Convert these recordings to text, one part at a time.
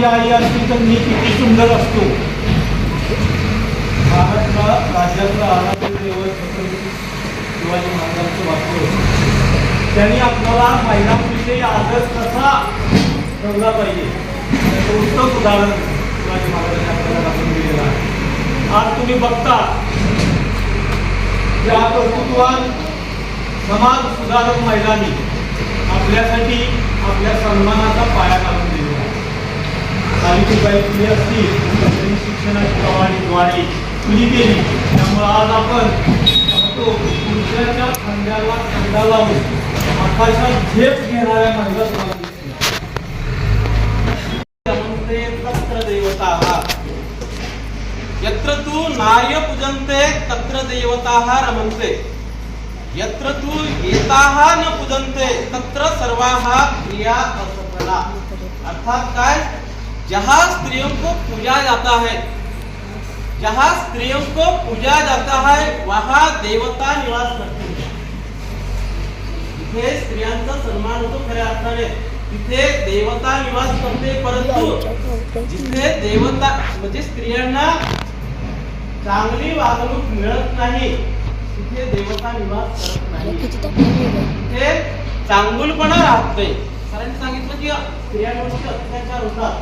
माझी आई असती तर मी किती सुंदर असतो. महाराष्ट्र राज्याचं आराध्य शिवाजी महाराजांचं वाक्य त्यांनी आपल्याला महिलांविषयी आदर कसा ठेवला पाहिजे? त्याचं उत्तम उदाहरण शिवाजी महाराजांनी आपल्याला दाखवून दिलेलं आहे. आज तुम्ही बघता या कर्तृत्वान समाज सुधारक महिलांनी आपल्यासाठी आपल्या सन्मानाचा पाया घालून सावित्रीबाई फुले असतील त्यांनी शिक्षणाची कवाडीद्वारे खुली केली. त्यामुळे आज आपण पाहतो पुरुषाच्या खांद्याला खांदा लावून आकाशात झेप घेणाऱ्या महिला रमन्ते तत्र देवताः यत्र तु नार्य पूजन्ते तत्र देवताः रमन्ते. यत्र तु एताः न पूजन्ते तत्र सर्वाः क्रिया असफला. अर्थात काय? जहाँ स्त्रियों को पूजा जाता है जहाँ स्त्रियों को पूजा जाता है वहाँ देवता निवास करते हैं। तिथे स्त्रियांचा सन्मान होतो खऱ्या अर्थाने तिथे देवता निवास करते परंतु जिथे देवता म्हणजे स्त्रियांना चांगली वागणूक मिळत नाही तिथे देवता निवास करत नाही. तिथे चांगुलपणा राहत कारण सांगितलं की स्त्रियांवरती अत्याचार होतात.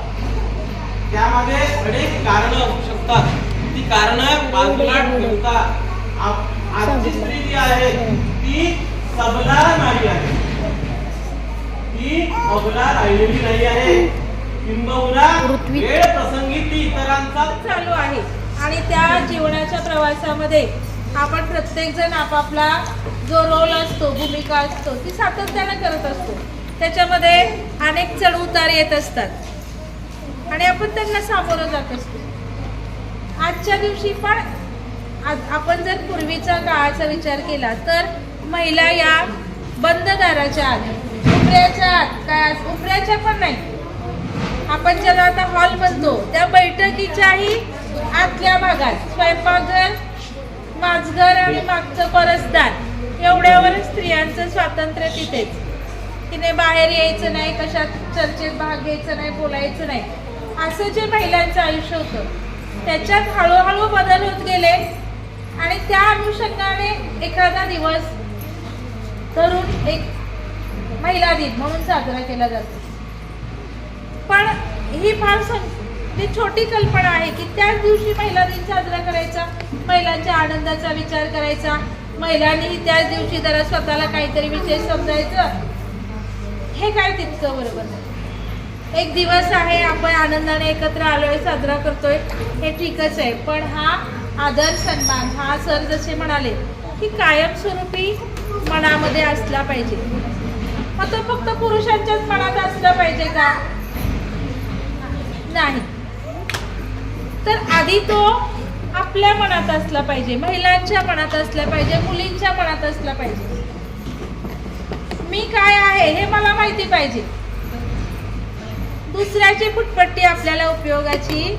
त्यामागे अनेक कारण असू शकतात. ती कारण बाजूला ठेवता आप- आजची स्त्री जी आहे ती सबला नाही आहे. ती अबला राहिलेली नाही आहे. किंबहुना वेळ प्रसंगी ती इतरांचा चालू आहे. आणि त्या जीवनाच्या प्रवासामध्ये आपण प्रत्येक जण आपापला जो रोल असतो भूमिका असतो ती सातत्याने करत असतो. त्याच्यामध्ये अनेक चढ उतार येत असतात. आणि आपण त्यांना सामोरं जात असतो. आजच्या दिवशी पण आज आपण जर पूर्वीचा काळाचा विचार केला तर महिला या बंद दाराच्या आत उभऱ्याच्या आत काय आज उभऱ्याच्या पण नाही. आपण ज्याला आता हॉल म्हणतो त्या बैठकीच्याही आतल्या भागात स्वयंपाकघर माझघर आणि मागचं परसदार एवढ्यावर स्त्रियांचं स्वातंत्र्य तिथेच. तिने बाहेर यायचं नाही कशात चर्चेत भाग घ्यायचं नाही बोलायचं नाही. असं जे महिलांचं आयुष्य होतं त्याच्यात हळूहळू बदल होत गेले आणि त्या अनुषंगाने एखादा दिवस धरून एक महिला दिन म्हणून साजरा केला जातो. पण ही फार सं- ती छोटी कल्पना आहे की त्याच दिवशी महिला दिन साजरा करायचा महिलांच्या आनंदाचा विचार करायचा महिलांनी त्याच दिवशी जरा स्वतःला काहीतरी विशेष समजायचं हे काय तितकं बरोबर नाही. एक दिवस आहे आपण आनंदाने एकत्र आलोय साजरा करतोय हे ठीकच आहे. पण हा आदर सन्मान हा सर जसे म्हणाले की कायमस्वरूपी मनामध्ये असला पाहिजे. मग तो फक्त पुरुषांच्याच मनात असला पाहिजे का? नाही. तर आधी तो आपल्या मनात असला पाहिजे महिलांच्या मनात असला पाहिजे मुलींच्या मनात असला पाहिजे. मी काय आहे हे मला माहिती पाहिजे. दुसऱ्याची फुटपट्टी आपल्याला उपयोगाची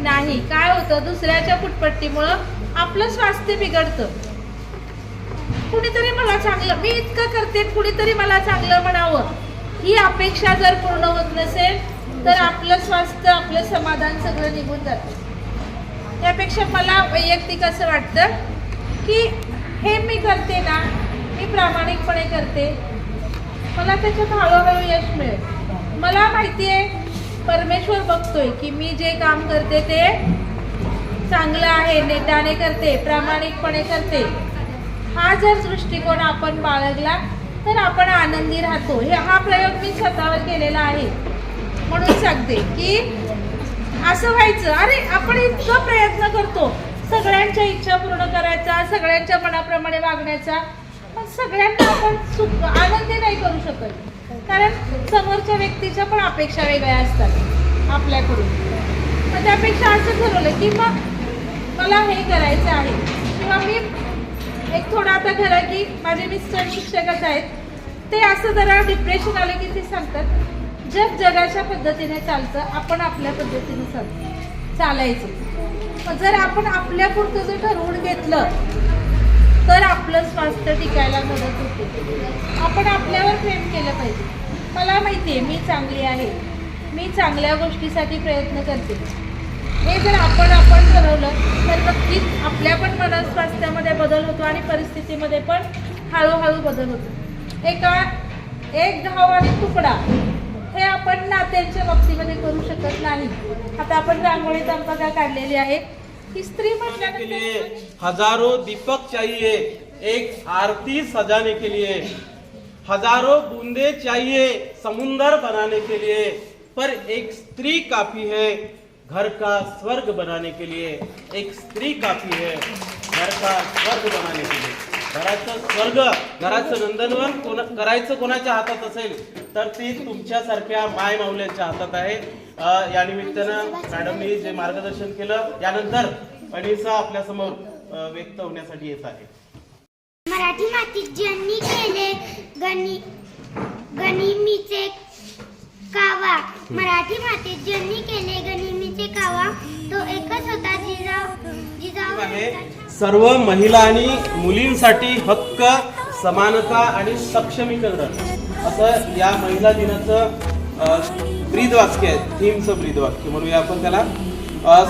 नाही. काय होतं? दुसऱ्याच्या फुटपट्टीमुळं आपलं स्वास्थ्य बिघडतं. कुणीतरी मला चांगलं मी इतकं करते कुणीतरी मला चांगलं म्हणावं. ही अपेक्षा जर पूर्ण होत नसेल तर आपलं स्वास्थ्य आपलं समाधान सगळं निघून जातं. त्यापेक्षा मला वैयक्तिक असं वाटतं की हे मी करते ना मी प्रामाणिकपणे करते मला त्याच्यात हळूहळू यश मिळेल. मला माहिती आहे परमेश्वर बघतोय की मी जे काम करते ते चांगलं आहे नेटाने करते प्रामाणिकपणे करते. हा जर दृष्टिकोन आपण बाळगला तर आपण आनंदी राहतो. हे हा प्रयोग मी स्वतःवर केलेला आहे. म्हणून सांगते की असं व्हायचं अरे आपण इतकं प्रयत्न करतो. सगळ्यांच्या इच्छा पूर्ण करायचा सगळ्यांच्या मनाप्रमाणे वागण्याचा. सगळ्यांना आपण सुख आनंदी नाही करू शकत. कारण समोरच्या व्यक्तीच्या पण अपेक्षा वेगळ्या असतात आपल्याकडून. मग त्यापेक्षा असं ठरवलं की मग मला हे करायचं आहे. किंवा मी एक थोडं आता खरं की माझे मिस्टर शिक्षकच आहेत. ते असं जरा डिप्रेशन आलं की ते सांगतात जग जगाच्या पद्धतीने चालतं आपण आपल्या पद्धतीने चाल चालायचं. मग जर आपण आपल्यापुरतं जर ठरवून घेतलं तर आपलं स्वास्थ्य टिकायला मदत होते. आपण आपल्यावर प्रेम केलं पाहिजे. मला माहिती आहे मी चांगली आहे. मी चांगल्या गोष्टीसाठी प्रयत्न करते. हे जर आपण आपण ठरवलं तर नक्कीच आपल्या पण मन स्वास्थ्यामध्ये बदल होतो आणि परिस्थितीमध्ये पण हळूहळू बदल होतो. एका एक धाव आणि तुकडा हे आपण नात्यांच्या बाबतीमध्ये करू शकत नाही. आता आपण रांगोळी दंपका काढलेली आहे. ही बनाने के लिए हज़ारों दीपक चाहिए एक आरती सजाने के लिए। हज़ारों बूंदे चाहिए समुंदर बनाने के लिए पर एक स्त्री काफ़ी है घर का स्वर्ग बनाने के लिए। एक स्त्री काफ़ी है घर का स्वर्ग बनाने के लिए। घराचं स्वर्ग घराचं नंदनवन कोण करायचं कोणाच्या हातात असेल तर ती तुमच्यासारख्या माय माऊल्यांच्या हातात आहे. या निमित्तानं मॅडमनी जे मार्गदर्शन केलं यानंतर अनिसा आपल्यासमोर व्यक्त होण्यासाठी येत आहे. मराठी मातीत ज्यांनी केले गणि गणिमीचे कावा. मराठी मातीत ज्यांनी केले गनिमीचे कावा तो एकच होता जिजाऊ. सर्व महिला आणि मुलींसाठी हक्क समानता आणि सक्षमीकरण. असं या महिला दिनाचं ब्रीदवाक्य आहे थीमचं ब्रीदवाक्य. म्हणूया आपण त्याला.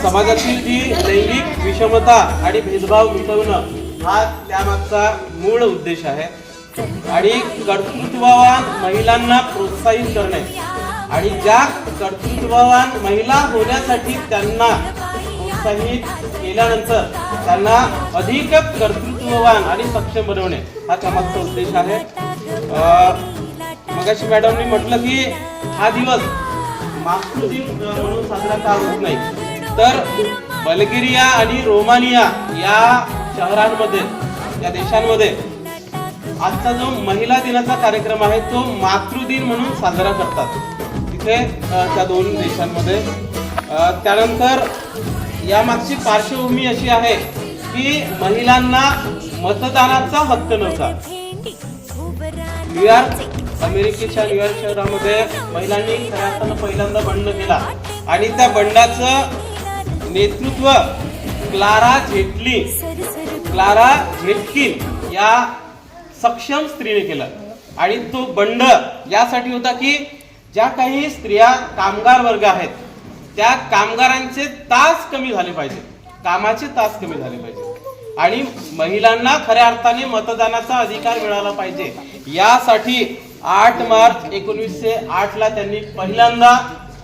समाजातील जी लैंगिक विषमता आणि भेदभाव मिटवणं हा त्यामागचा मूळ उद्देश आहे. आणि कर्तृत्ववान महिलांना प्रोत्साहित करणे. आणि ज्या कर्तृत्ववान महिला होण्यासाठी त्यांना प्रोत्साहित केल्यानंतर त्यांना अधिक कर्तृत्ववान आणि सक्षम बनवणे हा कामाचा उद्देश आहे. मगाशी मॅडमनी म्हटलं की हा दिवस मातृदिन म्हणून साजरा का होत नाही? तर बल्गेरिया आणि रोमानिया या शहरांमध्ये या देशांमध्ये आजचा जो महिला दिनाचा कार्यक्रम आहे तो मातृदिन म्हणून साजरा करतात. होते त्या दोन देशांमध्ये. त्यानंतर यामागची पार्श्वभूमी अशी आहे की महिलांना मतदानाचा हक्क नव्हता. न्यूयॉर्क अमेरिकेच्या न्यूयॉर्क शहरामध्ये महिलांनी खऱ्या अर्थानं पहिल्यांदा बंड केला. आणि त्या बंडाचं नेतृत्व क्लारा झेटली क्लारा झेटकिन या सक्षम स्त्रीने केलं. आणि तो बंड यासाठी होता की ज्या काही स्त्रिया कामगार वर्ग आहेत त्या कामगारांचे तास कमी झाले पाहिजे कामाचे तास कमी झाले पाहिजे आणि महिलांना खऱ्या अर्थाने मतदानाचा अधिकार मिळाला पाहिजे. यासाठी आठ मार्च एकोणीसशे आठ ला त्यांनी पहिल्यांदा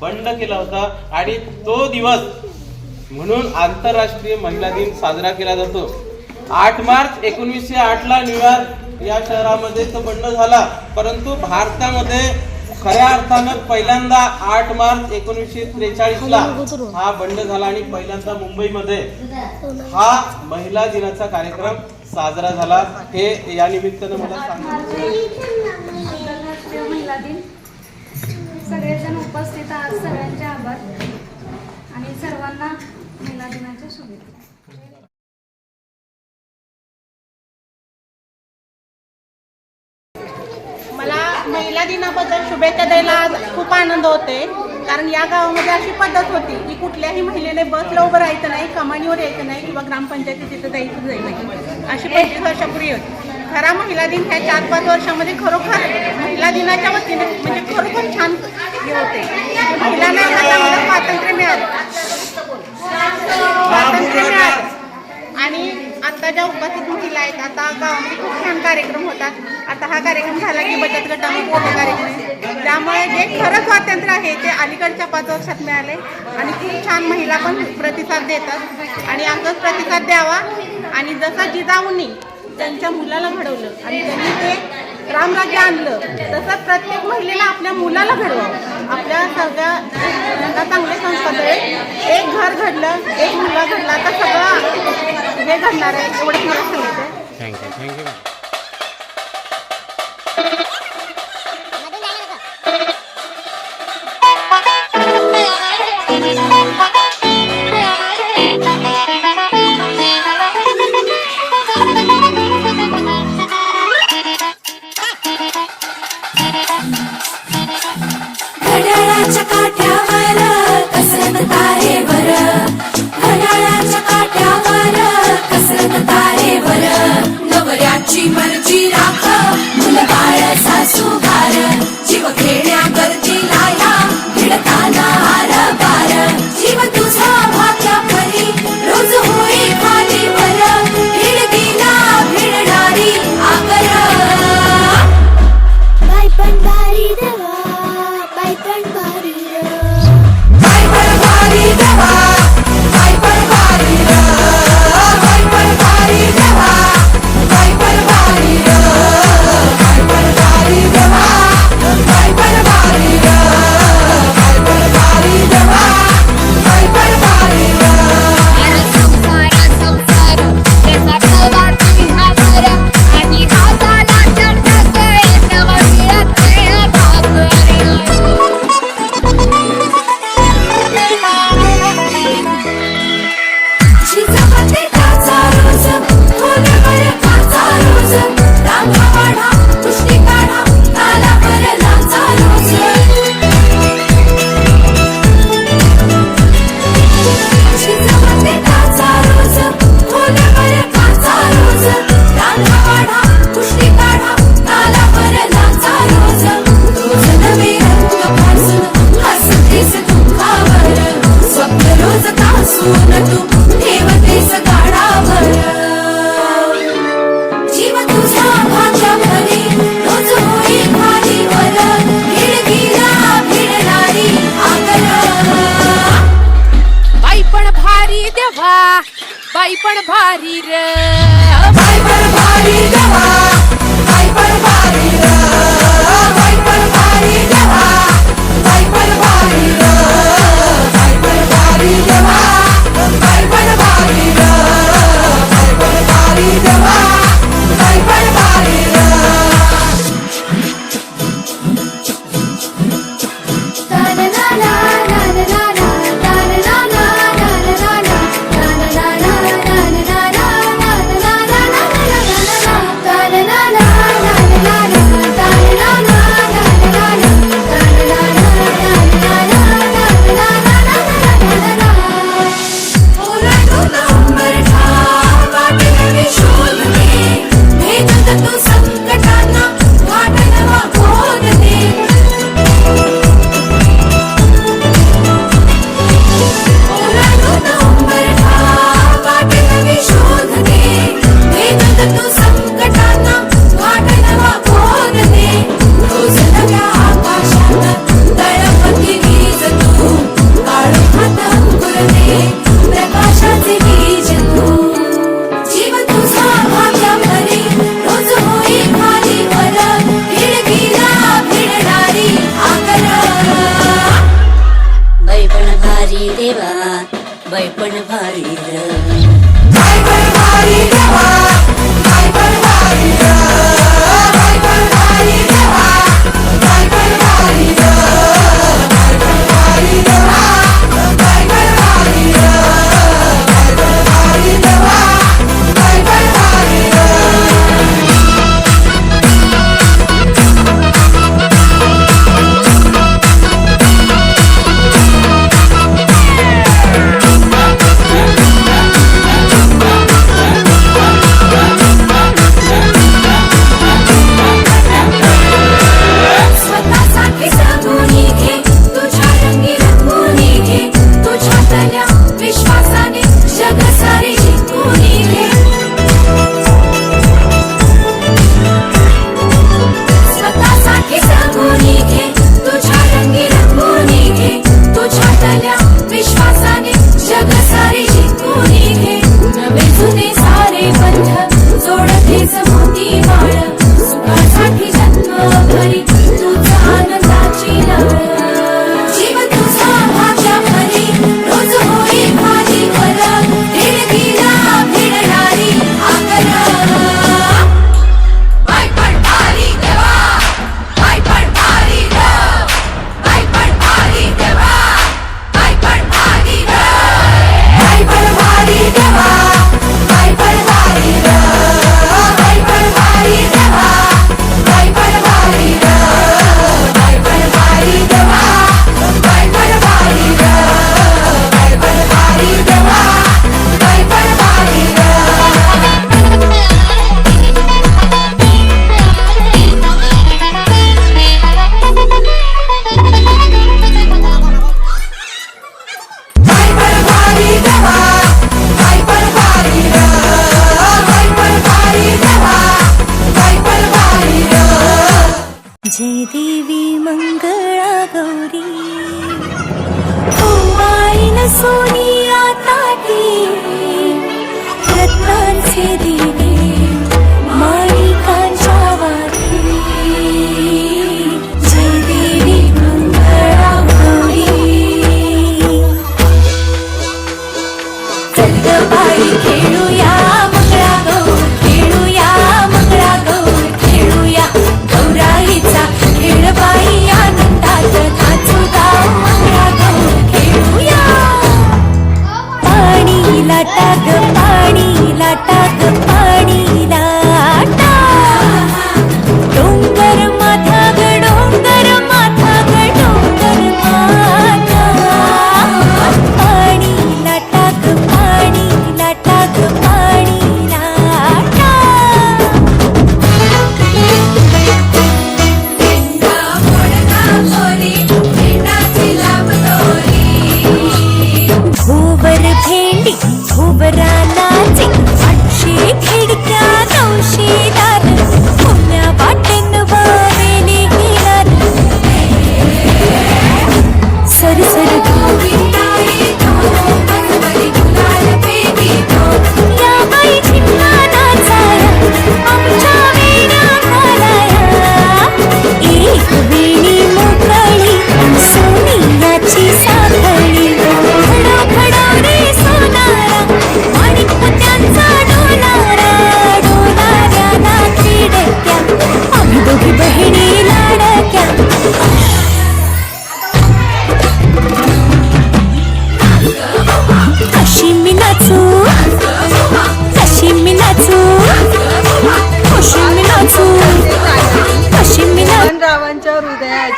बंड केला होता. आणि तो दिवस म्हणून आंतरराष्ट्रीय महिला दिन साजरा केला जातो. आठ मार्च एकोणीसशे आठ ला न्यूयॉर्क या शहरामध्ये तो बंड झाला. परंतु भारतामध्ये खऱ्या अर्थानं पहिल्यांदा आठ मार्च एकोणीसशे त्रेचाळीस ला हा बंड झाला आणि पहिल्यांदा मुंबईमध्ये हा महिला दिनाचा कार्यक्रम साजरा झाला. हे या निमित्तानं मला सांगितलं आंतरराष्ट्रीय महिला दिन. सगळेजण उपस्थित आहात सगळ्यांचे आभार आणि सर्वांना महिला दिनाच्या शुभेच्छा. महिला दिनाबद्दल शुभेच्छा द्यायला आज खूप आनंद होते कारण या गावामध्ये अशी पद्धत होती की कुठल्याही महिलेने बसला उभं राहायचं नाही कमानीवर यायचं नाही किंवा ग्रामपंचायती तिथं जायचं जायचं नाही. अशी पंचवीस वर्षापूर्वी होती खरा महिला दिन ह्या चार पाच वर्षामध्ये खरोखर महिला दिनाच्या वतीने म्हणजे खरोखर छान हे होते. महिलांना स्वातंत्र्य मिळालं. स्वातंत्र्य मिळालं. आणि आता ज्या उपस्थित महिला आहेत आता गावामध्ये खूप छान कार्यक्रम होतात आता हा कार्यक्रम झाला की बचत गटामध्ये मोठा कार्यक्रम आहे त्यामुळे जे खरं स्वातंत्र्य आहे ते अलीकडच्या पाच वर्षात मिळाले. आणि खूप छान महिला पण प्रतिसाद देतात. आणि आमचाच प्रतिसाद द्यावा. आणि जसं जिजाऊनी त्यांच्या मुलाला घडवलं आणि त्यांनी ते रामराज्य आणलं. तसंच प्रत्येक महिलेला आपल्या मुलाला घडवावं. आपल्या सगळ्या त्यांना चांगले संस्कार एक घर घडलं एक मुलगा घडला तर सगळं हे घडणार आहे एवढं मला सांगितलं थँक्यू थँक्यू बाई पण भारी र.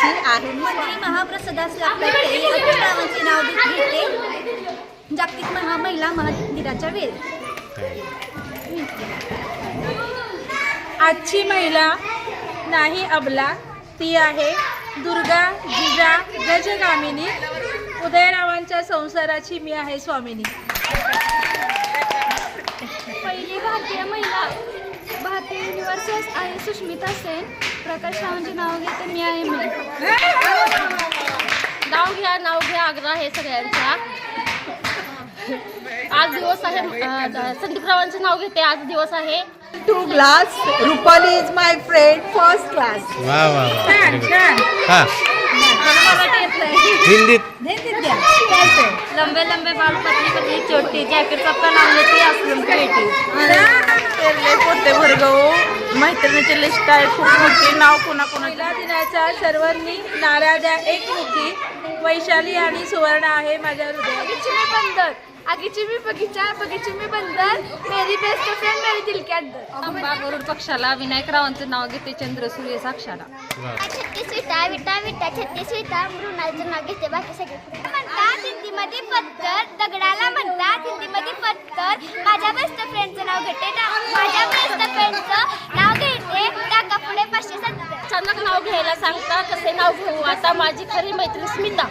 हृदयाची आहे महाप्रसादास लागते गावांचे नाव घेते जागतिक महा महिला दिनाच्या वेळी. आजची महिला नाही अबला ती आहे दुर्गा जिजा गजगामिनी. उदयरावांच्या संसाराची मी आहे स्वामिनी. पहिली भारतीय महिला. भारतीय युनिव्हर्सेस आहे. सुष्मिता सेन प्रकाश रावांचे नाव घेते मी आहे मी नाव घ्या नाव घ्या आग्रह आहे सगळ्यांचा. आज दिवस आहे अं, संदीपरावांचे नाव घेते. आज दिवस आहे. Two glass Rupali is my friend first class वा वा वा. हा. हिंदीत. लंबे लंबे बाल पतली पतली चोटी जॅकेट सबका नाम लेती असलम की बेटी तेरले पोते भरगव मैत्रिणीची लिस्ट आहे खूप मोठी. नाव कोणा महिला दिनाच्या सर्वांनी नाऱ्या द्या एकमुखी वैशाली आणि सुवर्ण आहे माझ्या मी बंदर आगीची मी बगीचा बगीची मी बंदर मेरी बेस्ट फ्रेंड मेरी दिल के अंदर. गरुड पक्षाला विनायकरावांचं नाव घेते चंद्र सूर्य साक्षाला. छत्तीस विटा विटा विटा छत्तीस विटा मृणालचं नाव घेते बाकी सगळे. म्हणतात हिंदीमध्ये पत्तर दगडाला म्हणतात हिंदीमध्ये पत्तर माझ्या बेस्ट फ्रेंडचं नाव घेते ना- माझ्या बेस्ट फ्रेंडचं नाव घेते टाका पुढे पाचशे सत्तर. अचानक नाव घ्यायला सांगता कसे नाव घेऊ आता माझी खरी मैत्रीण स्मिता.